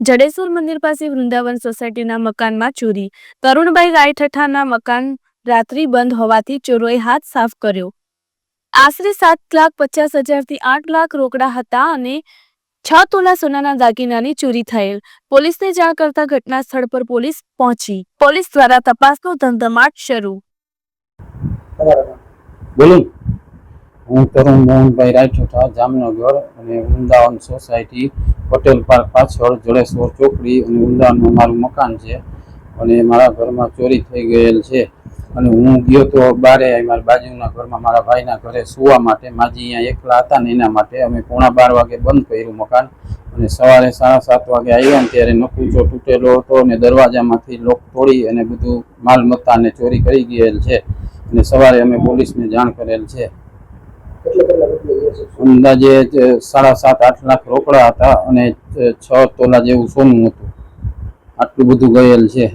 જડેશ્વર મંદિર પાસે વૃંદાવન સોસાયટીના મકાનમાં ચોરી. તરુણભાઈ ગાયઠઠાના મકાન રાત્રિ બંધ હોવાથી ચોરોએ હાથ સાફ કર્યો. આશરે સાત લાખ પચાસ હજારથી આઠ લાખ રોકડા હતા અને છ તોલા સોનાના દાગીનાની ચોરી થયેલ. પોલીસને જાણ કરતા ઘટના સ્થળ પર પોલીસ પહોંચી. પોલીસ દ્વારા તપાસનો ધમધમાટ શરૂ. બોલો. હું તરુણ મોહનભાઈ રાઠોટા જામનગર અને વૃંદાવન સોસાયટી પટેલ પાર્ક પાછળ જળેશ્વર ચોકડી અને ઉંદાનું મારું મકાન છે. અને મારા ઘરમાં ચોરી થઈ ગયેલ છે. અને હું ગયો તો બારે મારા બાજુના ઘરમાં મારા ભાઈના ઘરે સુવા માટે માજી અહીંયા એકલા હતા ને એના માટે અમે પોણા બાર વાગે બંધ કર્યું મકાન. અને સવારે સાડા સાત વાગે આવ્યા ને ત્યારે નકુચો તૂટેલો હતો અને દરવાજામાંથી લોક તોડી અને બધું માલમત્તાને ચોરી કરી ગયેલ છે. અને સવારે અમે પોલીસને જાણ કરેલ છે. અંદાજે સાડા સાત, આઠ લાખ રોકડા હતા અને છ તોલા જેવું સોનું હતું. આટલું બધું ગયેલ છે.